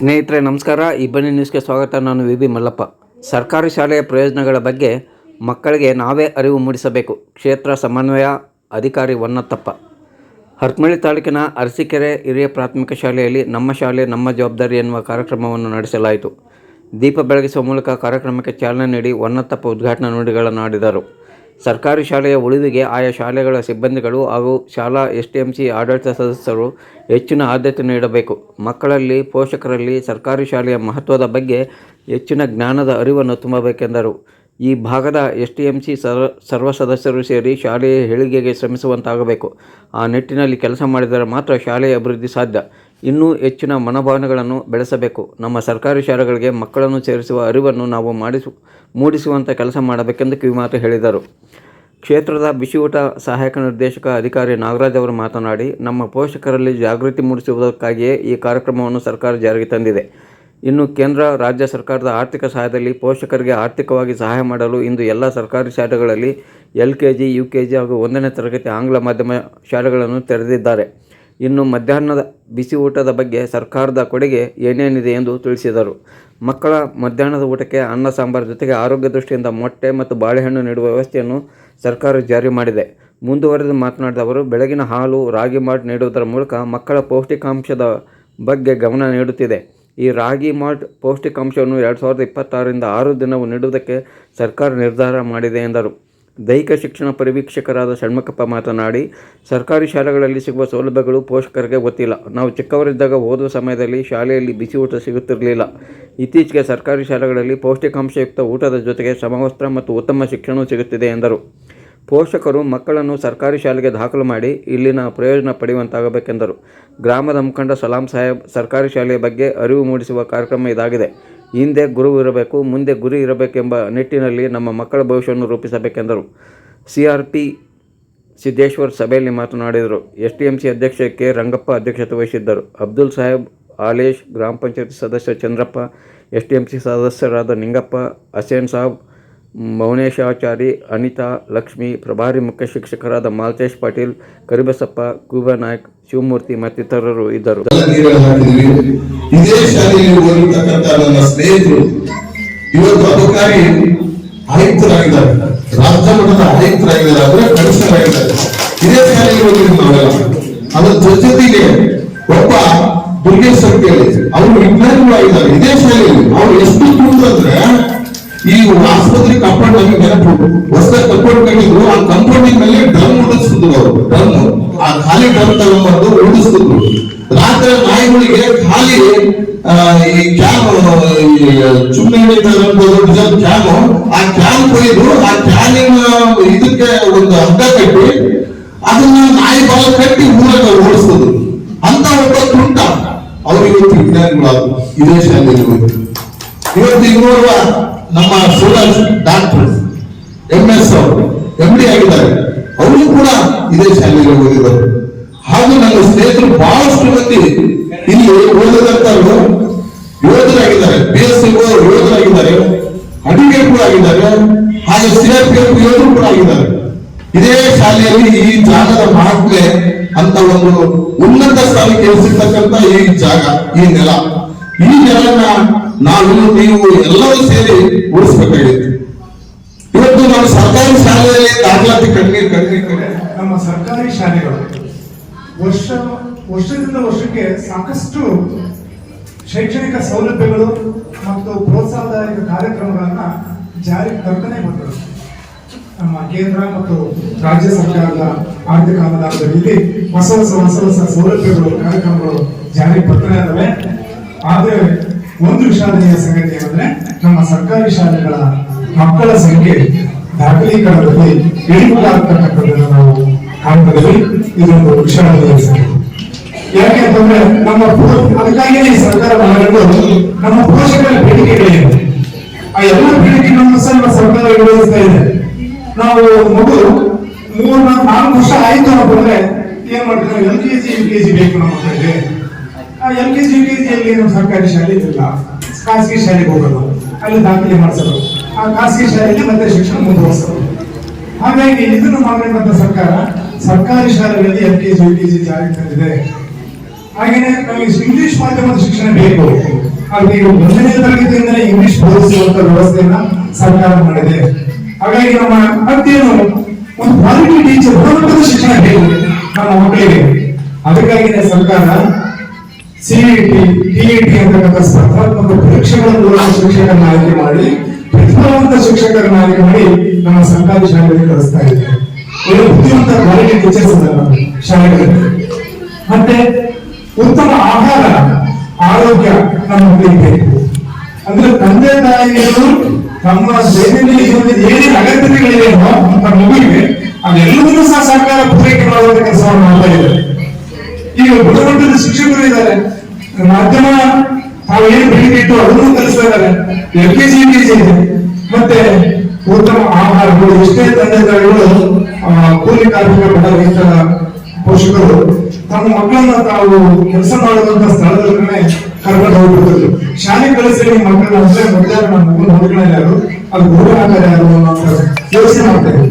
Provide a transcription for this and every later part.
ಸ್ನೇಹಿತರೆ, ನಮಸ್ಕಾರ. ಇಬ್ಬನಿ ನ್ಯೂಸ್ಗೆ ಸ್ವಾಗತ. ನಾನು ವಿ ಬಿ ಮಲ್ಲಪ್ಪ. ಸರ್ಕಾರಿ ಶಾಲೆಯ ಪ್ರಯೋಜನಗಳ ಬಗ್ಗೆ ಮಕ್ಕಳಿಗೆ ನಾವೇ ಅರಿವು ಮೂಡಿಸಬೇಕು. ಕ್ಷೇತ್ರ ಸಮನ್ವಯ ಅಧಿಕಾರಿ ಹೊನ್ನತ್ತಪ್ಪ. ಹರ್ಕಮಳ್ಳಿ ತಾಲೂಕಿನ ಅರಸೀಕೆರೆ ಹಿರಿಯ ಪ್ರಾಥಮಿಕ ಶಾಲೆಯಲ್ಲಿ ನಮ್ಮ ಶಾಲೆ, ನಮ್ಮ ಜವಾಬ್ದಾರಿ ಎನ್ನುವ ಕಾರ್ಯಕ್ರಮವನ್ನು ನಡೆಸಲಾಯಿತು. ದೀಪ ಬೆಳಗಿಸುವ ಮೂಲಕ ಕಾರ್ಯಕ್ರಮಕ್ಕೆ ಚಾಲನೆ ನೀಡಿ ಹೊನ್ನತ್ತಪ್ಪ ಉದ್ಘಾಟನಾ ನುಡಿಗಳನ್ನು ಆಡಿದರು ಸರ್ಕಾರಿ ಶಾಲೆಯ ಉಳಿವಿಗೆ ಆಯಾ ಶಾಲೆಗಳ ಸಿಬ್ಬಂದಿಗಳು ಹಾಗೂ ಶಾಲಾ ಎಸ್ ಟಿ ಎಂ ಸಿ ಆಡಳಿತ ಸದಸ್ಯರು ಹೆಚ್ಚಿನ ಆದ್ಯತೆ ನೀಡಬೇಕು. ಮಕ್ಕಳಲ್ಲಿ, ಪೋಷಕರಲ್ಲಿ ಸರ್ಕಾರಿ ಶಾಲೆಯ ಮಹತ್ವದ ಬಗ್ಗೆ ಹೆಚ್ಚಿನ ಜ್ಞಾನದ ಅರಿವನ್ನು ತುಂಬಬೇಕೆಂದರು. ಈ ಭಾಗದ ಎಸ್ ಟಿ ಎಂ ಸಿ ಸರ್ವ ಸದಸ್ಯರು ಸೇರಿ ಶಾಲೆಯ ಏಳಿಗೆಗೆ ಶ್ರಮಿಸುವಂತಾಗಬೇಕು. ಆ ನಿಟ್ಟಿನಲ್ಲಿ ಕೆಲಸ ಮಾಡಿದರೆ ಮಾತ್ರ ಶಾಲೆಯ ಅಭಿವೃದ್ಧಿ ಸಾಧ್ಯ. ಇನ್ನೂ ಹೆಚ್ಚಿನ ಮನೋಭಾವನೆಗಳನ್ನು ಬೆಳೆಸಬೇಕು. ನಮ್ಮ ಸರ್ಕಾರಿ ಶಾಲೆಗಳಿಗೆ ಮಕ್ಕಳನ್ನು ಸೇರಿಸುವ ಅರಿವನ್ನು ನಾವು ಮಾಡಿಸು ಮೂಡಿಸುವಂಥ ಕೆಲಸ ಮಾಡಬೇಕೆಂದು ಕಿವಿಮಾತು ಹೇಳಿದರು. ಕ್ಷೇತ್ರದ ಬಿಸಿಯೂಟ ಸಹಾಯಕ ನಿರ್ದೇಶಕ ಅಧಿಕಾರಿ ನಾಗರಾಜ್ ಅವರು ಮಾತನಾಡಿ, ನಮ್ಮ ಪೋಷಕರಲ್ಲಿ ಜಾಗೃತಿ ಮೂಡಿಸುವುದಕ್ಕಾಗಿಯೇ ಈ ಕಾರ್ಯಕ್ರಮವನ್ನು ಸರ್ಕಾರ ಜಾರಿಗೆ ತಂದಿದೆ. ಇನ್ನು ಕೇಂದ್ರ, ರಾಜ್ಯ ಸರ್ಕಾರದ ಆರ್ಥಿಕ ಸಹಾಯದಲ್ಲಿ ಪೋಷಕರಿಗೆ ಆರ್ಥಿಕವಾಗಿ ಸಹಾಯ ಮಾಡಲು ಇಂದು ಎಲ್ಲ ಸರ್ಕಾರಿ ಶಾಲೆಗಳಲ್ಲಿ L K G, U K G ಹಾಗೂ ಒಂದನೇ ತರಗತಿ ಆಂಗ್ಲ ಮಾಧ್ಯಮ ಶಾಲೆಗಳನ್ನು ತೆರೆದಿದ್ದಾರೆ. ಇನ್ನು ಮಧ್ಯಾಹ್ನದ ಬಿಸಿ ಊಟದ ಬಗ್ಗೆ ಸರ್ಕಾರದ ಕೊಡುಗೆ ಏನೇನಿದೆ ಎಂದು ತಿಳಿಸಿದರು. ಮಕ್ಕಳ ಮಧ್ಯಾಹ್ನದ ಊಟಕ್ಕೆ ಅನ್ನ, ಸಾಂಬಾರು ಜೊತೆಗೆ ಆರೋಗ್ಯ ದೃಷ್ಟಿಯಿಂದ ಮೊಟ್ಟೆ ಮತ್ತು ಬಾಳೆಹಣ್ಣು ನೀಡುವ ವ್ಯವಸ್ಥೆಯನ್ನು ಸರ್ಕಾರ ಜಾರಿ ಮಾಡಿದೆ. ಮುಂದುವರೆದು ಮಾತನಾಡಿದ ಅವರು, ಬೆಳಗಿನ ಹಾಲು, ರಾಗಿ ಮಾಲ್ಟ್ ನೀಡುವುದರ ಮೂಲಕ ಮಕ್ಕಳ ಪೌಷ್ಟಿಕಾಂಶದ ಬಗ್ಗೆ ಗಮನ ನೀಡುತ್ತಿದೆ. ಈ ರಾಗಿ ಮಾಲ್ಟ್ ಪೌಷ್ಟಿಕಾಂಶವನ್ನು ಎರಡು ಸಾವಿರದ ಇಪ್ಪತ್ತಾರರಿಂದ ಆರು ದಿನವು ನೀಡುವುದಕ್ಕೆ ಸರ್ಕಾರ ನಿರ್ಧಾರ ಮಾಡಿದೆ ಎಂದರು. ದೈಹಿಕ ಶಿಕ್ಷಣ ಪರಿವೀಕ್ಷಕರಾದ ಷಣ್ಮುಖಪ್ಪ ಮಾತನಾಡಿ, ಸರ್ಕಾರಿ ಶಾಲೆಗಳಲ್ಲಿ ಸಿಗುವ ಸೌಲಭ್ಯಗಳು ಪೋಷಕರಿಗೆ ಗೊತ್ತಿಲ್ಲ. ನಾವು ಚಿಕ್ಕವರಿದ್ದಾಗ ಓದುವ ಸಮಯದಲ್ಲಿ ಶಾಲೆಯಲ್ಲಿ ಬಿಸಿ ಊಟ ಸಿಗುತ್ತಿರಲಿಲ್ಲ. ಇತ್ತೀಚೆಗೆ ಸರ್ಕಾರಿ ಶಾಲೆಗಳಲ್ಲಿ ಪೌಷ್ಟಿಕಾಂಶಯುಕ್ತ ಊಟದ ಜೊತೆಗೆ ಸಮವಸ್ತ್ರ ಮತ್ತು ಉತ್ತಮ ಶಿಕ್ಷಣವೂ ಸಿಗುತ್ತಿದೆ ಎಂದರು. ಪೋಷಕರು ಮಕ್ಕಳನ್ನು ಸರ್ಕಾರಿ ಶಾಲೆಗೆ ದಾಖಲು ಮಾಡಿ ಇಲ್ಲಿನ ಪ್ರಯೋಜನ ಪಡೆಯುವಂತಾಗಬೇಕೆಂದರು. ಗ್ರಾಮದ ಮುಖಂಡ ಸಲಾಂ ಸಾಹೇಬ್, ಸರ್ಕಾರಿ ಶಾಲೆಯ ಬಗ್ಗೆ ಅರಿವು ಮೂಡಿಸುವ ಕಾರ್ಯಕ್ರಮ ಇದಾಗಿದೆ. ಹಿಂದೆ ಗುರು ಇರಬೇಕು, ಮುಂದೆ ಗುರಿ ಇರಬೇಕೆಂಬ ನಿಟ್ಟಿನಲ್ಲಿ ನಮ್ಮ ಮಕ್ಕಳ ಭವಿಷ್ಯವನ್ನು ರೂಪಿಸಬೇಕೆಂದರು. ಸಿ ಆರ್ ಪಿ ಸಿದ್ದೇಶ್ವರ್ ಸಭೆಯಲ್ಲಿ ಮಾತನಾಡಿದರು. ಎಸ್ ಟಿ ಎಂ ಸಿ ಅಧ್ಯಕ್ಷ ಕೆ ರಂಗಪ್ಪ ಅಧ್ಯಕ್ಷತೆ ವಹಿಸಿದ್ದರು. ಅಬ್ದುಲ್ ಸಾಹೇಬ್, ಆಲೇಶ್ ಗ್ರಾಮ ಪಂಚಾಯತ್ ಸದಸ್ಯ Chandrappa, S T M C ಸದಸ್ಯರಾದ ನಿಂಗಪ್ಪ, ಹಸೇನ್ ಸಾಬ್, ಮೌನೇಶಾಚಾರಿ, ಅನಿತಾ, ಲಕ್ಷ್ಮಿ, ಪ್ರಭಾರಿ ಮುಖ್ಯ ಶಿಕ್ಷಕರಾದ ಮಾಲ್ತೇಶ್ ಪಾಟೀಲ್, ಕರಿಬಸಪ್ಪ ಕುಬಾ ನಾಯ್ಕ್ ಶಿವಮೂರ್ತಿ ಮತ್ತಿತರರು ಇದ್ದರು. ಇದೇ ಶಾಲೆಯಲ್ಲಿ ಓದಿರ್ತಕ್ಕಂಥ ನನ್ನ ಸ್ನೇಹಿತರು ಇವತ್ತು ಅಧಿಕಾರಿ ಆಯುಕ್ತರಾಗಿದ್ದಾರೆ. ರಾಜ್ಯ ಮಟ್ಟದ ಆಯುಕ್ತರಾಗಿದ್ದಾರೆ ಅಂದ್ರೆ ಕಮಿಷನರಾಗಿದ್ದಾರೆ. ಇದೇ ಶಾಲೆಯಲ್ಲಿ ಓದಿದ್ವಿ ನಾವೆಲ್ಲ ಅದರ ಜೊತೆಗೆ ಒಬ್ಬ ದುರ್ಗೇಶ್ವರ ಕೇಳಿ, ಅವರು ವಿಜ್ಞಾನಿಗಳು ಆಗಿದ್ದಾರೆ. ಇದೇ ಶಾಲೆಯಲ್ಲಿ ಅವ್ರು ಎಷ್ಟು ತುಂಬ ಅಂದ್ರೆ, ಈ ಆಸ್ಪತ್ರೆ ಕಾಂಪೌಂಡ್ ನಮಗೆ ನೆನಪು. ಹೊಸ ಕಂಪೌಂಡ್ ಕಟ್ಟಿದ್ರು, ಆ ಕಂಪೌಂಡಿಂಗ್ ಮೇಲೆ ಡ್ರಮ್ ಉಡಿಸ್ತಿದ್ರು ಅವರು. ಡ್ರಮ್ ಆ ಖಾಲಿ ಡ್ರಮ್ ತಗೊಂಡ್ಬಂದು ಉಡಿಸ್ತಿದ್ರು. ರಾತ್ರಿ ನಾಯಿಗಳಿಗೆ ಖಾಲಿ ಈ ಕ್ಯಾನ್ ಚುಮ್ಮನೆ ನಿಜ ಕ್ಯಾನ್ ಆ ಕ್ಯಾಮ್ ಕೊಯ್ದು ಆ ಕ್ಯಾನಿನ ಇದಕ್ಕೆ ಒಂದು ಹಗ್ಗ ಕಟ್ಟಿ, ಅದನ್ನ ನಾಯಿ ಬಾಲ ಕಟ್ಟಿ ಮೂಲಕ ಓಡಿಸ್ತದ್ರು ಅಂತ ಒಬ್ಬ ತುಂಟ ಅವರಿಗೆ ಇವತ್ತು ವಿಜ್ಞಾನಿಗಳಾದ್ರು. ಇದೇ ಶಾಲೆಯಲ್ಲಿ ಹೋಯ್ತು ಇವತ್ತು ಈಗ ನೋಡುವ ನಮ್ಮ ಸೂರಜ್ ಡಾಕ್ಟರ್ ಎಂ ಎಸ್ ಅವರು ಎಂ ಡಿ ಆಗಿದ್ದಾರೆ. ಅವರು ಕೂಡ ಇದೇ ಶಾಲೆಯಲ್ಲಿ ಓದಿದರು ಹಾಗೂ ನನ್ನ ಸ್ನೇಹಿತರು ಬಹಳಷ್ಟು ಮಂದಿ ಇಲ್ಲಿ ಓದಿದಂತವರು ಯೋಧರಾಗಿದ್ದಾರೆ ಬಿ ಎಸ್ ಸಿ ಯೋಧರಾಗಿದ್ದಾರೆ ಅಡಿಗೆ ಕೂಡ ಆಗಿದ್ದಾರೆ, ಹಾಗೆ ಸಿಎಫ್ ಆರ್ ಎಫ್ ಯೋಧರು ಕೂಡ ಆಗಿದ್ದಾರೆ. ಇದೇ ಶಾಲೆಯಲ್ಲಿ ಈ ಜಾಗದ ಮಹಾತ್ಮೆ ಅಂತ ಒಂದು ಉನ್ನತ ಸ್ಥಾನಕ್ಕೆ ಇರಿಸಿರ್ತಕ್ಕಂಥ ಈ ಜಾಗ, ಈ ನೆಲ. ಈ ನೆಲನ ನಾವು ನೀವು ಎಲ್ಲರೂ ಸೇರಿ ಉಳಿಸ್ಬೇಕಾಗಿತ್ತು. ಇವತ್ತು ನಮ್ಮ ಸರ್ಕಾರಿ ಶಾಲೆಯಲ್ಲಿ ದಾಖಲಾತಿ ಕಡಿಮೆ ಕಡಿಮೆ ನಮ್ಮ ಸರ್ಕಾರಿ ಶಾಲೆಗಳು. ವರ್ಷ, ವರ್ಷದಿಂದ ವರ್ಷಕ್ಕೆ ಸಾಕಷ್ಟು ಶೈಕ್ಷಣಿಕ ಸೌಲಭ್ಯಗಳು ಮತ್ತು ಪ್ರೋತ್ಸಾಹದಾಯಕ ಕಾರ್ಯಕ್ರಮಗಳನ್ನ ಜಾರಿಗೆ ತರ್ತನೇ ಬಂದರು ನಮ್ಮ ಕೇಂದ್ರ ಮತ್ತು ರಾಜ್ಯ ಸರ್ಕಾರದ ಆರ್ಥಿಕ ಅನುದಾನದಲ್ಲಿ ಹೊಸ ಹೊಸ ಹೊಸ ಹೊಸ ಸೌಲಭ್ಯಗಳು, ಕಾರ್ಯಕ್ರಮಗಳು ಜಾರಿಗೆ ಬರ್ತಾನೆ ಇದಾವೆ ಆದರೆ ಒಂದು ವಿಷಾದನೀಯ ಸಂಗತಿ ಏನಂದ್ರೆ, ನಮ್ಮ ಸರ್ಕಾರಿ ಶಾಲೆಗಳ ಮಕ್ಕಳ ಸಂಖ್ಯೆ ದಾಖಲೀಕರಣದಲ್ಲಿ ಇಳಿಮುಖ ನಾವು ಕಾಣ್ತಿದ್ದೀವಿ ಇದೊಂದು ವಿಷಯ ಸಂಗತಿ ಯಾಕೆ ಅಂತಂದ್ರೆ ನಮ್ಮ ಅದಕ್ಕಾಗಿಯೇ ಸರ್ಕಾರ ನಮ್ಮ ಪೋಷಕರ ಬೇಡಿಕೆಗಳಿವೆ ಆ ಎಲ್ಲ ಬೇಡಿಕೆಗಳನ್ನು ಸಹ ನಮ್ಮ ಸರ್ಕಾರ ಈಡೇರಿಸ್ತಾ ಇದೆ. ನಾವು ಮಗು ಮೂರ್ ನಾಲ್ಕು ವರ್ಷ ಆಯ್ತು ಅಂತಂದ್ರೆ ಏನ್ ಮಾಡ್ತಾರೆ L K G, U K G ಬೇಕು ನಮ್ಮ ಮಕ್ಕಳಿಗೆ. ಆ L K G, U K ಜಿಯಲ್ಲಿ ನಮ್ಮ ಸರ್ಕಾರಿ ಶಾಲೆ ಇಲ್ಲ ಖಾಸಗಿ ಶಾಲೆಗೆ ಹೋಗೋದು. ಅಲ್ಲಿ ದಾಖಲೆ ಮಾಡಿಸೋದು. ಆ ಖಾಸಗಿ ಶಾಲೆಯಲ್ಲಿ ಮತ್ತೆ ಶಿಕ್ಷಣ ಮುಂದುವರಿಸೋದು. ಹಾಗಾಗಿ ಇದನ್ನು ಮಾಡಿದಂತ ಸರ್ಕಾರ ಸರ್ಕಾರಿ ಶಾಲೆಗಳಲ್ಲಿ L K G U K G ಜಾರಿ ತಂದಿದೆ. ಹಾಗೆಯೇ ನಮಗೆ ಇಂಗ್ಲಿಷ್ ಮಾಧ್ಯಮದ ಶಿಕ್ಷಣ ಬೇಕು. ಹಾಗೆ ಒಂದನೇ ತರಗತಿಯಿಂದಲೇ ಇಂಗ್ಲಿಷ್ ಬೋಧಿಸುವಂತ ವ್ಯವಸ್ಥೆಯನ್ನ ಸರ್ಕಾರ ಮಾಡಿದೆ. ಹಾಗಾಗಿ ನಮ್ಮ ಮತ್ತೇನು ಒಂದು ಕ್ವಾಲಿಟಿ ಟೀಚರ್ ಗುಣಮಟ್ಟದ ಶಿಕ್ಷಣ ಬೇಕು ನಮ್ಮ ಮಕ್ಕಳಿಗೆ. ಅದಕ್ಕಾಗಿನೇ ಸರ್ಕಾರ ಸಿಇಟಿ ಟಿಇಟಿ ಅಂತಕ್ಕಂಥ ಸ್ಪರ್ಧಾತ್ಮಕ ಪರೀಕ್ಷೆಗಳ ಮೂಲಕ ಶಿಕ್ಷಕರನ್ನ ಆಯ್ಕೆ ಮಾಡಿ ಪ್ರತಿಭಾವಂತ ಶಿಕ್ಷಕರನ್ನ ಆಯ್ಕೆ ಮಾಡಿ ನಮ್ಮ ಸರ್ಕಾರಿ ಶಾಲೆಗಳಿಗೆ ಕಳಿಸ್ತಾ ಇದೆ ಒಳ್ಳೆ ಬುದ್ಧಿವಂತ ಕ್ವಾಲಿಟಿ ಟೀಚರ್ಸ್ ಇದ್ದಾರೆ ಶಾಲೆಗಳಲ್ಲಿ ಮತ್ತೆ ಉತ್ತಮ ಆಹಾರ, ಆರೋಗ್ಯ ನಮ್ಮ ಮಕ್ಕಳಿಗೆ ಅಂದ್ರೆ ತಂದೆ ತಾಯಿಗಳು ತಮ್ಮ ದೈನಂದಿನ ಜೀವನದಲ್ಲಿ ಏನೇನು ಅಗತ್ಯತೆಗಳಿವೆಯೋ ನಮ್ಮ ಮಗುವಿಗೆ ಅದೆಲ್ಲವನ್ನೂ ಸಹ ಸರ್ಕಾರ ಪೂರೈಕೆ ಮಾಡುವಂತ ಕೆಲಸವನ್ನು ಮಾಡ್ತಾ ಇದೆ ಈಗ ಗುಣಮಟ್ಟದ ಶಿಕ್ಷಕರು ಇದ್ದಾರೆ. ಮಾಧ್ಯಮ, ತಾವು ಏನು ಬೆಳಿಗ್ಗೆ ಇಟ್ಟು ಅದನ್ನು ಕಲಿಸ್ತಾ ಇದ್ದಾರೆ. L K G K G ಇದೆ. ಮತ್ತೆ ಉತ್ತಮ ಆಹಾರಗಳು ಎಷ್ಟೇ ತಂದೆ ತಾಯಿಗಳು ಕೂಲಿ ಕಾರ್ಮಿಕ ಬಡ ರೈತರ ಪೋಷಕರು ತಮ್ಮ ಮಕ್ಕಳನ್ನ ತಾವು ಕೆಲಸ ಮಾಡುವಂತ ಸ್ಥಳದಲ್ಲೇ ಕರ್ಕೊಂಡು ಹೋಗ್ಬಿಡ್ತಾರೆ ಶಾಲೆ ಕಳಿಸಿ ಮಕ್ಕಳನ್ನ ಅಂದ್ರೆ ಮೊದಲೇ ನಮ್ಮ ಮಕ್ಕಳು ನೋಡ್ಕೊಳ್ಳೋ ಯಾರು, ಅದು ಗುರುವಾಗಾರ ಯಾರು ಅನ್ನೋ ಯೋಚನೆ ಮಾಡ್ತಾರೆ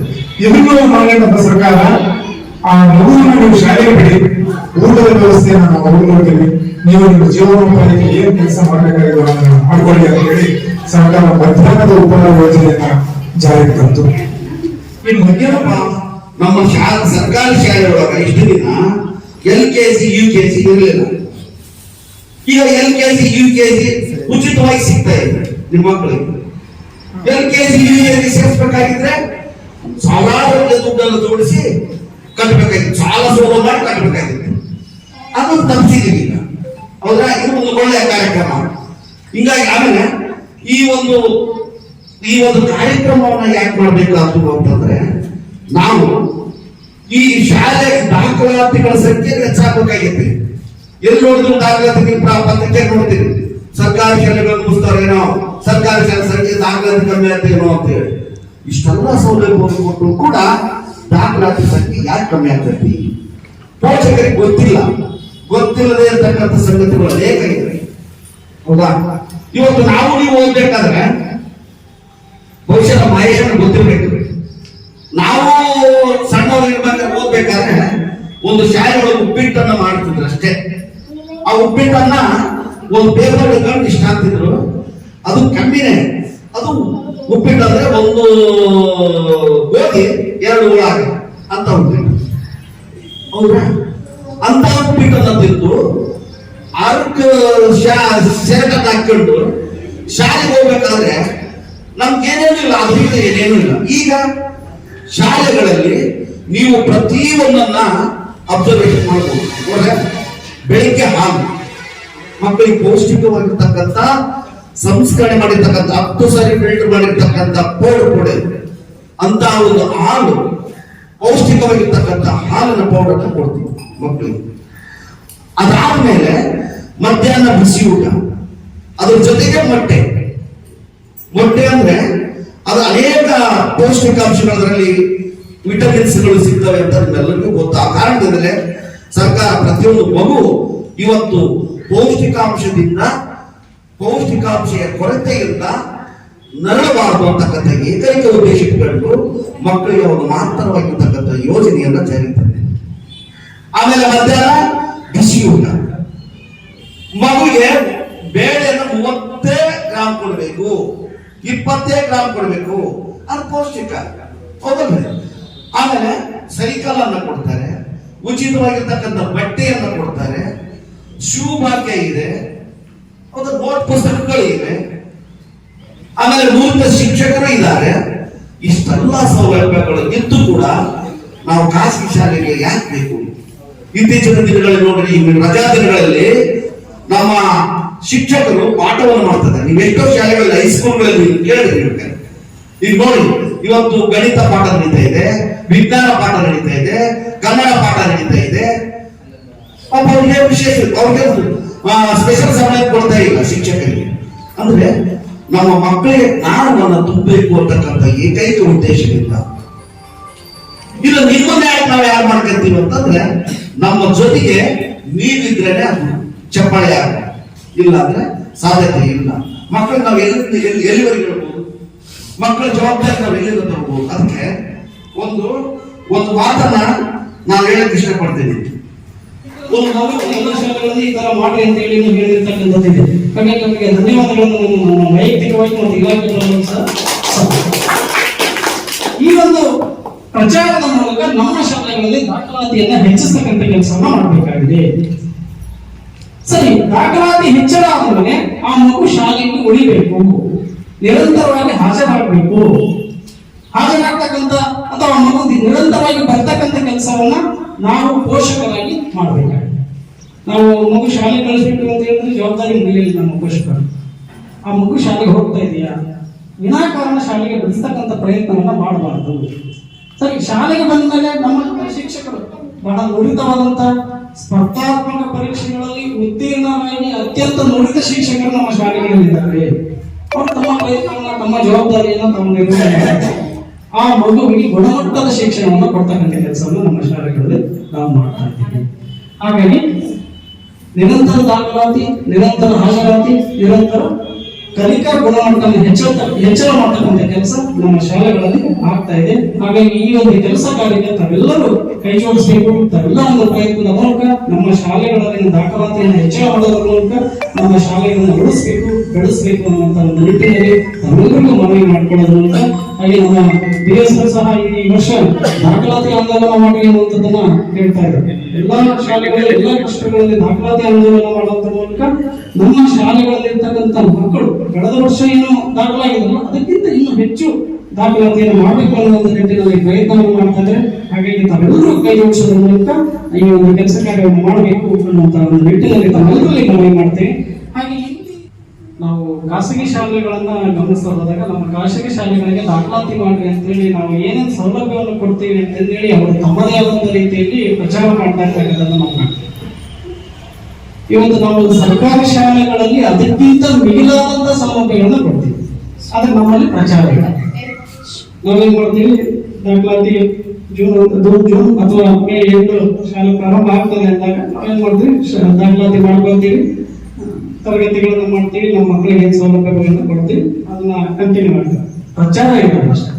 ಇದನ್ನು ಮಾಡಿದಂತ ಸರ್ಕಾರ, ಆ ಮಗುವನ್ನು ನೀವು ಶಾಲೆಗೆ ಬಿಡಿ, ಊಟದ ವ್ಯವಸ್ಥೆಯನ್ನು ನಾವು ನೋಡ್ತೀವಿ. ನೀವು ನಿಮ್ಮ ಜೀವನೋಪಾಯಕ್ಕೆ ಏನ್ ಕೆಲಸ ಮಾಡಬೇಕಾಗಿದೆ ಮಾಡ್ಕೊಳ್ಳಿ ಅಂತ ಹೇಳಿ ಸರ್ಕಾರ ಮಧ್ಯಾಹ್ನದ ಉಪಹಾರ ಯೋಜನೆಯನ್ನ ಜಾರಿಗೆ ತಂತು. ಮಧ್ಯಾಹ್ನ ನಮ್ಮ ಶಾಲೆ, ಸರ್ಕಾರಿ ಶಾಲೆ ಒಳಗ ಇಷ್ಟು ದಿನ L K C, U K C ಇರಲಿಲ್ಲ. ಈಗ L K C, U K C ಉಚಿತವಾಗಿ ಸಿಗ್ತಾ ಇದೆ ನಿಮ್ಮ ಮಕ್ಕಳಿಗೆ. L K C, U K C ಸೇರಿಸಬೇಕಾಗಿದ್ರೆ ಸಾವಿರಾರು ದುಡ್ಡನ್ನು ಜೋಡಿಸಿ ಕಟ್ಟಬೇಕಾಗಿತ್ತು ಸಾಲ ಸೋಲ ಮಾಡಿ ಕಟ್ಟಬೇಕಾಗಿತ್ತು ಅದನ್ನು ತಪ್ಪಿಸಿದೀವಿ ಈಗ. ಹೌದಾ? ಇದು ಒಂದು ಒಳ್ಳೆಯ ಕಾರ್ಯಕ್ರಮ. ಹಿಂಗಾಗಿ ಆಮೇಲೆ ಈ ಒಂದು ಈ ಒಂದು ಕಾರ್ಯಕ್ರಮವನ್ನ ಯಾಕೆ ಮಾಡಬೇಕಾದ್ರು ಅಂತಂದ್ರೆ, ನಾವು ಈ ಶಾಲೆ ದಾಖಲಾತಿಗಳ ಸಂಖ್ಯೆ ಹೆಚ್ಚಾಗಬೇಕಾಗೈತಿ. ಎಲ್ಲಿ ನೋಡಿದ್ರು ದಾಖಲಾತಿ ಪತ್ರಿಕೆ ನೋಡ್ತೀವಿ. ಸರ್ಕಾರಿ ಶಾಲೆಗಳನ್ನು ಮುಗಿಸ್ತಾರೇನೋ, ಸರ್ಕಾರಿ ಶಾಲೆ ಸಂಖ್ಯೆ ದಾಖಲಾತಿ ಕಮ್ಮಿ ಆಗ್ತೇನೋ ಅಂತೇಳಿ. ಇಷ್ಟೆಲ್ಲ ಸೌಲಭ್ಯವನ್ನು ಕೂಡ ದಾಖಲಾತಿ ಸಂಖ್ಯೆ ಯಾಕೆ ಕಮ್ಮಿ ಆಗ್ತೈತಿ? ಪೋಷಕರಿಗೆ ಗೊತ್ತಿಲ್ಲ. ಗೊತ್ತಿಲ್ಲದೆ ಇರತಕ್ಕಂಥ ಸಂಗತಿಗಳು ಅನೇಕ ಇದೆ ಹೌದಾ? ಇವತ್ತು ನಾವು ನೀವು ಓದ್ಬೇಕಾದ್ರೆ ಬಹುಶಃ ಮಹೇಶನ ಗೊತ್ತಿರ್ಬೇಕು ನಾವು ಸಣ್ಣವರಿರ್ಬೇಕಾದ್ರೆ ಓದ್ಬೇಕಾದ್ರೆ ಒಂದು ಶಾಲೆ ಒಳಗೆ ಉಪ್ಪಿಟ್ಟನ್ನ ಮಾಡ್ತಿದ್ರು ಅಷ್ಟೇ. ಆ ಉಪ್ಪಿಟ್ಟನ್ನ ಒಂದು ಪೇಪರ್ ಕಂಡು ಇಷ್ಟ ಆಗ್ತಿದ್ರು. ಅದು ಕಮ್ಮಿನೇ. ಅದು ಉಪ್ಪಿಟ್ಟು ಅಂದ್ರೆ ಒಂದು ಗೋಧಿ ಎರಡು ಉಳ್ಳಾಗ ಅಂತ ಉಪ್ಪಿಟ್ಟು. ಹೌದಾ? ಅಂತ ಉಪ್ಪಿಟ್ಟನ್ನ ತಿಂದು ಆರಕ್ಕೆ ಸೆರೆಟನ್ನ ಹಾಕೊಂಡು ಶಾಲೆಗೆ ಹೋಗ್ಬೇಕಾದ್ರೆ ನಮ್ಗೆ ಏನೇನು ಇಲ್ಲ, ಅದು ಬಿಟ್ಟು ಏನೇನು ಇಲ್ಲ. ಈಗ ಶಾಲೆಗಳಲ್ಲಿ ನೀವು ಪ್ರತಿ ಒಂದನ್ನ ಅಬ್ಸರ್ವೇಷನ್ ಮಾಡಬಹುದು ಬೆಳಿಗ್ಗೆ ಹಾಲು. ಮಕ್ಕಳಿಗೆ ಪೌಷ್ಟಿಕವಾಗಿರ್ತಕ್ಕಂಥ, ಸಂಸ್ಕರಣೆ ಮಾಡಿರ್ತಕ್ಕಂಥ, ಹತ್ತು ಸಾರಿ ಫಿಲ್ಟರ್ ಮಾಡಿರ್ತಕ್ಕಂಥ ಪೌಡರ್ ಪೌಡರ್ ಅಂತ ಒಂದು ಹಾಲು, ಪೌಷ್ಟಿಕವಾಗಿರ್ತಕ್ಕಂಥ ಹಾಲಿನ ಪೌಡರ್ ಕೊಡ್ತೀವಿ ಮಕ್ಕಳಿಗೆ. ಅದಾದ್ಮೇಲೆ ಮಧ್ಯಾಹ್ನ ಬಿಸಿ ಊಟ ಅದ್ರ ಜೊತೆಗೆ ಮೊಟ್ಟೆ. ಮೊಟ್ಟೆ ಅಂದ್ರೆ ಅದು ಅನೇಕ ಪೌಷ್ಟಿಕಾಂಶಗಳಲ್ಲಿ ವಿಟಮಿನ್ಸ್ಗಳು ಸಿಗ್ತವೆ ಅಂತ ನಿಮ್ಮೆಲ್ಲರಿಗೂ ಗೊತ್ತು. ಆ ಕಾರಣದಿಂದಲೇ ಸರ್ಕಾರ ಪ್ರತಿಯೊಂದು ಮಗು ಇವತ್ತು ಪೌಷ್ಟಿಕಾಂಶದಿಂದ ಪೌಷ್ಟಿಕಾಂಶದ ಕೊರತೆಯಿಂದ ನರಳಬಾರದು ಅಂತಕ್ಕಂಥ ಏಕೈಕ ಉದ್ದೇಶ ಇಟ್ಕೊಂಡು ಮಕ್ಕಳಿಗೆ ಒಂದು ಮಾತ್ರವಾಗಿರ್ತಕ್ಕಂಥ ಯೋಜನೆಯನ್ನ ಜಾರಿಗೆ ತಂದಿದೆ. ಆಮೇಲೆ ಮಧ್ಯಾಹ್ನ ಬಿಸಿ ಊಟ. ಮಗುಗೆ ಬೇಳೆಯನ್ನು ಮೂವತ್ತೇ ಗ್ರಾಮ್ ಕೊಡಬೇಕು. ಇಪ್ಪತ್ತೇ ಗ್ರಾಮ್ ಕೊಡಬೇಕು. ಅದು ಪೌಷ್ಟಿಕ. ಹೌದಲ್ವೇ ಆಮೇಲೆ ಸೈಕಲ್ ಅನ್ನ ಕೊಡ್ತಾರೆ. ಉಚಿತವಾಗಿರ್ತಕ್ಕಂಥ ಬಟ್ಟೆಯನ್ನ ಕೊಡ್ತಾರೆ. ಶೂ ಭಾಗ್ಯ ಇದೆ. ಒಂದು ನೋಟ್ ಪುಸ್ತಕಗಳು ಇವೆ. ಆಮೇಲೆ ನೂತನ ಶಿಕ್ಷಕರು ಇದ್ದಾರೆ. ಇಷ್ಟೆಲ್ಲ ಸೌಲಭ್ಯಗಳು ಇದ್ದು ಕೂಡ ನಾವು ಖಾಸಗಿ ಶಾಲೆಗೆ ಯಾಕೆ ಬೇಕು? ಇತ್ತೀಚಿನ ದಿನಗಳಲ್ಲಿ ನೋಡ್ರಿ ರಜಾ ದಿನಗಳಲ್ಲಿ ನಮ್ಮ ಶಿಕ್ಷಕರು ಪಾಠವನ್ನು ಮಾಡ್ತಾರೆ ನೀವು ಎಷ್ಟೋ ಶಾಲೆಗಳಲ್ಲಿ ಹೈಸ್ಕೂಲ್ಗಳಲ್ಲಿ ಕೇಳಿದ್ರೆ. ಈಗ ನೋಡಿ, ಇವತ್ತು ಗಣಿತ ಪಾಠ ನಡೀತಾ ಇದೆ, ವಿಜ್ಞಾನ ಪಾಠ ನಡೀತಾ ಇದೆ, ಕನ್ನಡ ಪಾಠ ನಡೀತಾ ಇದೆ. ಅವ್ರಿಗೆ ವಿಶೇಷ ಅವ್ರಿಗೆ ಸ್ಪೆಷಲ್ ಸಮಯ ಕೊಡ್ತಾ ಇಲ್ಲ ಶಿಕ್ಷಕರಿಗೆ. ಅಂದ್ರೆ ನಮ್ಮ ಮಕ್ಕಳಿಗೆ ಜ್ಞಾನವನ್ನು ತುಂಬಬೇಕು ಅಂತಕ್ಕಂಥ ಏಕೈಕ ಉದ್ದೇಶದಿಂದ. ಇದು ನಿಮ್ಮನ್ನ ನಾವು ಯಾರು ಮಾಡ್ಕೊಂತೀವಿ ಅಂತಂದ್ರೆ, ನಮ್ಮ ಜೊತೆಗೆ ನೀವಿದ್ರೇನೆ ಅದು ಚಪ್ಪಾಳೆ ಆಗ ಇಲ್ಲ ಅಂದ್ರೆ ಸಾಧ್ಯತೆ ಇಲ್ಲ. ಮಕ್ಕಳು ನಾವು ಎಲ್ಲಿ ಎಲ್ಲಿ ಎಲ್ಲಿವರೆಗೆ ಹೇಳ್ಬೋದು ಮಕ್ಕಳ ಜವಾಬ್ದಾರಿ ನಾವು ಎಲ್ಲಿಂದ ತಗೋಬಹುದು ಅದಕ್ಕೆ ಒಂದು ಒಂದು ಮಾತನ್ನ ನಾನು ಹೇಳಕ್ ಇಷ್ಟಪಡ್ತೀನಿ. ಒಂದು ಮಗು ಸಂದರ್ಶನಗಳಲ್ಲಿ ಈ ತರ ಮಾಡಿ ಅಂತ ಹೇಳಿ ನೀವು ಹೇಳಿರ್ತಕ್ಕಂಥದ್ದಿದೆ ಹಾಗಾಗಿ ನಮಗೆ ಧನ್ಯವಾದಗಳನ್ನು ನಾನು ನನ್ನ ವೈಯಕ್ತಿಕವಾಗಿ ಮತ್ತು ಇಲಾಖೆಗಳನ್ನು ಸಹ ಈ ಒಂದು ಪ್ರಚಾರದ ಮೂಲಕ ನಮ್ಮ ಶಾಲೆಗಳಲ್ಲಿ ದಾಖಲಾತಿಯನ್ನ ಹೆಚ್ಚಿಸ್ತಕ್ಕಂಥ ಕೆಲಸವನ್ನ ಮಾಡಬೇಕಾಗಿದೆ. ದಾಖಲಾತಿ ಹೆಚ್ಚಳ ಆದ್ಮೇಲೆ ಆ ಮಗು ಶಾಲೆಗೆ ಉಳಿಬೇಕು. ನಿರಂತರವಾಗಿ ಹಾಜರಾಗಬೇಕು ಹಾಜರಾಗ್ತಕ್ಕಂಥ ಅಥವಾ ಮಗು ನಿರಂತರವಾಗಿ ಬರ್ತಕ್ಕಂಥ ಕೆಲಸವನ್ನ ನಾವು ಪೋಷಕರಾಗಿ ಮಾಡಬೇಕಾಗಿದೆ ನಾವು ಮಗು ಶಾಲೆ ಕಳಿಸ್ಬೇಕು ಅಂತ ಹೇಳಿದ್ರೆ ಜವಾಬ್ದಾರಿ ಮುಗಿಲಿಲ್ಲ ನಮ್ಮ ಪೋಷಕರು. ಆ ಮಗು ಶಾಲೆಗೆ ಹೋಗ್ತಾ ಇದೆಯಾ? ವಿನಾಕಾರಣ ಶಾಲೆಗೆ ಬಿಡಿಸ್ತಕ್ಕಂಥ ಪ್ರಯತ್ನವನ್ನ ಮಾಡಬಾರದು. ಸರಿ, ಶಾಲೆಗೆ ಬಂದ ಮೇಲೆ ನಮ್ಮ ಶಿಕ್ಷಕರು ಬಹಳ ನುರಿತವಾದಂತ ಸ್ಪರ್ಧಾತ್ಮಕ ಅತ್ಯಂತ ನುರಿತ ಶಿಕ್ಷಕರು ನಮ್ಮ ಶಾಲೆಗಳಲ್ಲಿದ್ದಾರೆ ಅವರು ತಮ್ಮ ಪ್ರಯತ್ನವನ್ನ ತಮ್ಮ ಜವಾಬ್ದಾರಿಯನ್ನ ತಮ್ಮ ನಿರ್ವಹಣೆ. ಆ ಮಗುವಿಗೆ ಗುಣಮಟ್ಟದ ಶಿಕ್ಷಣವನ್ನು ಕೊಡ್ತಕ್ಕಂಥ ಕೆಲಸವನ್ನು ನಮ್ಮ ಶಾಲೆಗಳಲ್ಲಿ ನಾವು ಮಾಡ್ತಾ ಇದ್ದೀವಿ ಹಾಗಾಗಿ ನಿರಂತರ ದಾಖಲಾತಿ, ನಿರಂತರ ಹಾಜರಾತಿ, ನಿರಂತರ ಕಲಿಕಾ ಗುಣಮಟ್ಟವನ್ನು ಹೆಚ್ಚಳ ಹೆಚ್ಚಳ ಮಾಡ್ತಕ್ಕಂಥ ಕೆಲಸ ನಮ್ಮ ಶಾಲೆಗಳಲ್ಲಿ ಆಗ್ತಾ ಇದೆ. ಹಾಗಾಗಿ ಈ ಒಂದು ಕೆಲಸ ಕಾರ್ಯಕ್ಕೆ ತಾವೆಲ್ಲರೂ ಕೈ ಜೋಡಿಸಬೇಕು. ತಾವೆಲ್ಲ ಒಂದು ಪ್ರಯತ್ನದ ಮೂಲಕ ನಮ್ಮ ಶಾಲೆಗಳಲ್ಲಿ ದಾಖಲಾತಿಯನ್ನು ಹೆಚ್ಚಳ ಮಾಡೋದ್ರ ಮೂಲಕ ನಮ್ಮ ಶಾಲೆಗಳನ್ನು ಉಳಿಸಬೇಕು. ಬೆಳೆಸಬೇಕು ಅನ್ನುವಂತ ಒಂದು ನಿಟ್ಟಿನಲ್ಲಿ ತಾವೆಲ್ಲರಿಗೂ ಮನವಿ ಮಾಡ್ಕೊಳ್ಳೋದ್ರ ಮೂಲಕ ಹಾಗೆ ನಮ್ಮ ಬಿ ಎಸ್ ಸಹ ಈ ವರ್ಷ ದಾಖಲಾತಿ ಆಂದೋಲನ ಮಾಡಿ ಅನ್ನುವಂಥದ್ದನ್ನ ಹೇಳ್ತಾ ಇದ್ದಾರೆ. ಎಲ್ಲಾ ಶಾಲೆಗಳಲ್ಲಿ, ಎಲ್ಲಾ ಕಷ್ಟಗಳಲ್ಲಿ ದಾಖಲಾತಿ ಆಂದೋಲನ ಮಾಡುವಂತ ಮೂಲಕ ನಮ್ಮ ಶಾಲೆಗಳಲ್ಲಿ ಇರ್ತಕ್ಕಂಥ ಮಕ್ಕಳು ಕಳೆದ ವರ್ಷ ಏನು ದಾಖಲಾಗಿದ್ರು ಅದಕ್ಕಿಂತ ಇನ್ನೂ ಹೆಚ್ಚು ದಾಖಲಾತಿಯನ್ನು ಮಾಡಬೇಕು ಅನ್ನುವಂಥ ನಿಟ್ಟಿನಲ್ಲಿ ಪ್ರಯತ್ನವನ್ನು ಮಾಡ್ತಾ ಹಾಗಾಗಿ ತಾವೆಲ್ಲರೂ ಕೈ ಜೋಡಿಸೋದ್ರ ಮೂಲಕ ಈ ಒಂದು ಕೆಲಸ ಕಾರ್ಯವನ್ನು ಮಾಡಬೇಕು ಅನ್ನುವಂತ ಒಂದು ನಿಟ್ಟಿನಲ್ಲಿ ತಾವೆಲ್ಲರಲ್ಲಿ ಮನವಿ ಮಾಡ್ತೇವೆ ನಾವು ಖಾಸಗಿ ಶಾಲೆಗಳನ್ನ ಗಮನಿಸ್ತಾ ಹೋದಾಗ ನಮ್ಮ ಖಾಸಗಿ ಶಾಲೆಗಳಿಗೆ ದಾಖಲಾತಿ ಮಾಡ್ರಿ ಅಂತೇಳಿ ನಾವು ಏನೇನು ಸೌಲಭ್ಯವನ್ನು ಕೊಡ್ತೀವಿ ಅಂತಂದೇಳಿ ಅವರು ತಮ್ಮದೇ ಆದಂತ ರೀತಿಯಲ್ಲಿ ಪ್ರಚಾರ ಮಾಡ್ತಾ ಇರ್ತಕ್ಕಂಥದ್ದನ್ನ ನಾವು ಕಾಣ್ತೀವಿ. ಇವತ್ತು ನಾವು ಸರ್ಕಾರಿ ಶಾಲೆಗಳಲ್ಲಿ ಅದಕ್ಕಿಂತ ಮಿಗಿಲಾದಂತ ಸೌಲಭ್ಯಗಳನ್ನ ಕೊಡ್ತೀವಿ. ಆದ್ರೆ ನಮ್ಮಲ್ಲಿ ಪ್ರಚಾರ ಇಲ್ಲ. ನಾವೇನ್ ಮಾಡ್ತೀವಿ? ದಾಖಲಾತಿ ಜೂನ್ ಒಂದು- ಜೂನ್ ಅಥವಾ ಮೇ ಎಂಟು ಶಾಲೆ ಪ್ರಾರಂಭ ಆಗ್ತದೆ ಅಂದಾಗ ನಾವೇನ್ ಮಾಡ್ತೀವಿ? ದಾಖಲಾತಿ ಮಾಡ್ಕೊಳ್ತೀವಿ ತರಗತಿಗಳನ್ನ ಮಾಡ್ತೀವಿ ನಮ್ಮ ಮಕ್ಕಳಿಗೆ ಏನ್ ಸೌಲಭ್ಯಗಳನ್ನು ಕೊಡ್ತೀವಿ ಅದನ್ನ ಕಂಟಿನ್ಯೂ ಮಾಡ್ತೀವಿ. ಪ್ರಚಾರ ಅಷ್ಟೇ.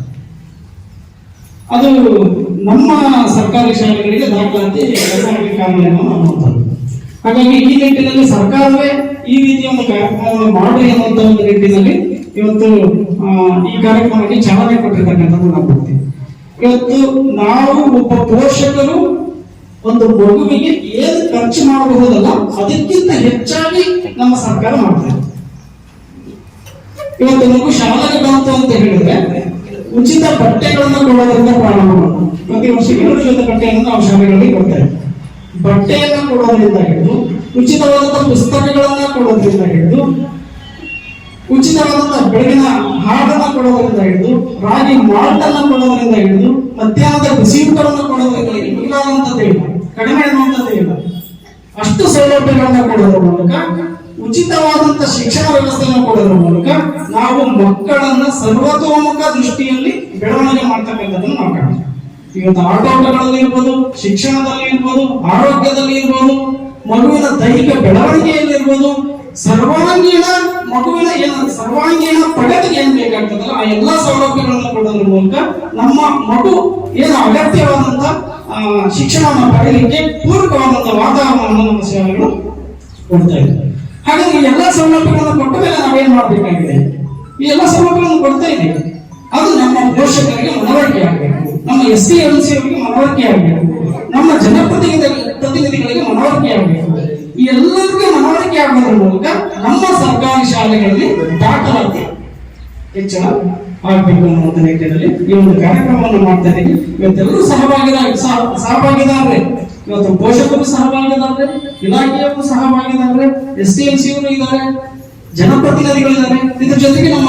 ಅದು ನಮ್ಮ ಸರ್ಕಾರಿ ಶಾಲೆಗಳಿಗೆ ದಾಖಲಾತಿ ಅನ್ನುವಂಥದ್ದು ಹಾಗಾಗಿ ಈ ನಿಟ್ಟಿನಲ್ಲಿ ಸರ್ಕಾರವೇ ಈ ರೀತಿಯ ಒಂದು ಕಾರ್ಯಕ್ರಮವನ್ನು ಮಾಡಿ ಅನ್ನುವಂತ ಒಂದು ನಿಟ್ಟಿನಲ್ಲಿ ಇವತ್ತು ಈ ಕಾರ್ಯಕ್ರಮಕ್ಕೆ ಚಾಲನೆ ಕೊಟ್ಟಿರ್ತಕ್ಕಂಥದ್ದು ನಾವು ಇವತ್ತು ನಾವು ಒಬ್ಬ ಪೋಷಕರು ಒಂದು ಮಗುವಿಗೆ ಏನು ಖರ್ಚು ಮಾಡಬಹುದಲ್ಲ ಅದಕ್ಕಿಂತ ಹೆಚ್ಚಾಗಿ ನಮ್ಮ ಸರ್ಕಾರ ಮಾಡ್ತಾರೆ. ಇವತ್ತು ಮಗು ಶಾಲೆಗೆ ಬಂತು ಅಂತ ಹೇಳಿದ್ರೆ ಉಚಿತ ಬಟ್ಟೆಗಳನ್ನು ಕೊಡೋದ್ರಿಂದ ಪ್ರಾರಂಭ ಪ್ರತಿ ವರ್ಷ ಎರಡು ಜೊತೆ ಬಟ್ಟೆಯನ್ನು ನಾವು ಶಾಲೆಗಳಲ್ಲಿ ಕೊಡ್ತೇವೆ. ಬಟ್ಟೆಯನ್ನ ಕೊಡೋದ್ರಿಂದ ಹಿಡಿದು ಉಚಿತವಾದಂತಹ ಪುಸ್ತಕಗಳನ್ನ ಕೊಡೋದ್ರಿಂದ ಹಿಡಿದು ಉಚಿತವಾದಂತಹ ಬೆಳಗಿನ ಹಾಡನ್ನ ಕೊಡೋದ್ರಿಂದ ಹಿಡಿದು, ರಾಗಿ ಮಾಲ್ಟ್ ಅನ್ನ ಕೊಡೋದ್ರಿಂದ ಹಿಡಿದು, ಮಧ್ಯಾಹ್ನದ ಬಿಸಿಯೂಟವನ್ನು ಕೊಡೋದ್ರಿಂದ ಹಿಡಿದು ಅಂತ ಇಲ್ಲ ಕಡಿಮೆ ಅನ್ನುವಂಥದ್ದೇ ಇಲ್ಲ. ಅಷ್ಟು ಸೌಲಭ್ಯಗಳನ್ನ ಕೊಡೋದ್ರ ಮೂಲಕ ಉಚಿತವಾದಂತಹ ಶಿಕ್ಷಣ ವ್ಯವಸ್ಥೆಯನ್ನು ಕೊಡೋದ್ರ ಮೂಲಕ ನಾವು ಮಕ್ಕಳನ್ನ ಸರ್ವತೋಮುಖ ದೃಷ್ಟಿಯಲ್ಲಿ ಬೆಳವಣಿಗೆ ಮಾಡ್ತಕ್ಕಂಥದ್ದನ್ನು ನಾವು ಕಾಣ್ತೀವಿ. ಇವತ್ತು ಆಟೋಟಗಳಲ್ಲಿ ಇರ್ಬೋದು, ಶಿಕ್ಷಣದಲ್ಲಿ ಇರ್ಬೋದು, ಆರೋಗ್ಯದಲ್ಲಿ ಇರ್ಬೋದು, ಮಗುವಿನ ದೈಹಿಕ ಬೆಳವಣಿಗೆಯಲ್ಲಿ ಇರ್ಬೋದು, ಸರ್ವಾಂಗೀಣ ಮಗುವಿನ ಏನ, ಸರ್ವಾಂಗೀಣ ಪ್ರಗತಿಗೆ ಏನ್ ಬೇಕಾಗ್ತದಲ್ಲ, ಆ ಎಲ್ಲಾ ಸೌಲಭ್ಯಗಳನ್ನು ಕೊಡೋದ್ರ ಮೂಲಕ ನಮ್ಮ ಮಗು ಏನು ಅಗತ್ಯವಾದಂತ ಶಿಕ್ಷಣವನ್ನು ಪಡೆಯಲಿಕ್ಕೆ ಪೂರಕವಾದಂತ ವಾತಾವರಣವನ್ನು ನಮ್ಮ ಶಾಲೆಗಳು ಕೊಡ್ತಾ ಇದೆ ಹಾಗಾಗಿ ಎಲ್ಲ ಸೌಲಭ್ಯಗಳನ್ನು ಕೊಟ್ಟ ಮೇಲೆ ನಾವೇನ್ ಮಾಡಬೇಕಾಗಿದೆ? ಈ ಎಲ್ಲ ಸೌಲಭ್ಯಗಳನ್ನು ಕೊಡ್ತಾ ಇದೆ ಅದು ನಮ್ಮ ಪೋಷಕರಿಗೆ ಮನವರಿಕೆ ಆಗಬೇಕು. ನಮ್ಮ ಎಸ್ ಸಿ, ಎಂ ಸಿ ಅವರಿಗೆ ಮನವರಿಕೆ ಆಗಬೇಕು. ನಮ್ಮ ಜನಪ್ರತಿನಿಧಿ, ಪ್ರತಿನಿಧಿಗಳಿಗೆ ಮನವರಿಕೆ ಆಗಬೇಕು. ಈ ಎಲ್ಲರಿಗೂ ಮನವರಿಕೆ ಆಗೋದ್ರ ಮೂಲಕ ನಮ್ಮ ಸರ್ಕಾರಿ ಶಾಲೆಗಳಲ್ಲಿ ದಾಖಲಾತಿ. ಹೆಚ್ಚಳ. ಆಗ್ಬೇಕು ಒಂದು ನಿಟ್ಟಿನಲ್ಲಿ ಈ ಒಂದು ಕಾರ್ಯಕ್ರಮವನ್ನು ಮಾಡ್ತಾ ಇದ್ದೀವಿ. ಇವತ್ತೆಲ್ಲರೂ ಸಹಭಾಗಿದಾರ ಸಹ- ಸಹಭಾಗಿದಾರರೇ. ಇವತ್ತು ಪೋಷಕರು ಸಹಭಾಗಿದಾರರೇ, ಇಲಾಖೆಯವರು ಸಹಭಾಗಿದಾರರೇ ಎಸ್ ಟಿ ಎಂ ಸಿ ಅವರು ಇದ್ದಾರೆ, ಜನಪ್ರತಿನಿಧಿಗಳಿದ್ದಾರೆ. ಇದ್ರ ಜೊತೆಗೆ ನಮ್ಮ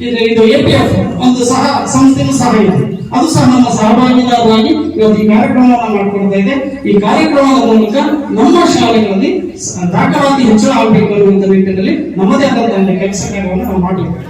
ಇದು ಎ ಇದು ಎಪಿಎಫ್ ಒಂದು ಸಹ ಸಂಸ್ಥೆಯೂ ಸಹ ಇದೆ. ಅದು ಸಹ ನಮ್ಮ ಸಹಭಾಗಿದಾರರಾಗಿ ಇವತ್ತು ಈ ಕಾರ್ಯಕ್ರಮವನ್ನು ಮಾಡ್ಕೊಳ್ತಾ ಇದೆ. ಈ ಕಾರ್ಯಕ್ರಮದ ಮೂಲಕ ನಮ್ಮ ಶಾಲೆಗಳಲ್ಲಿ ದಾಖಲಾತಿ ಹೆಚ್ಚಳ ಆಗಬೇಕು ಅನ್ನುವಂಥ ನಿಟ್ಟಿನಲ್ಲಿ ನಮ್ಮದೇ ಆದಂತಹ ಕೆಲಸ ಕಾರ್ಯವನ್ನು ನಾವು ಮಾಡಲಿಕ್ಕೆ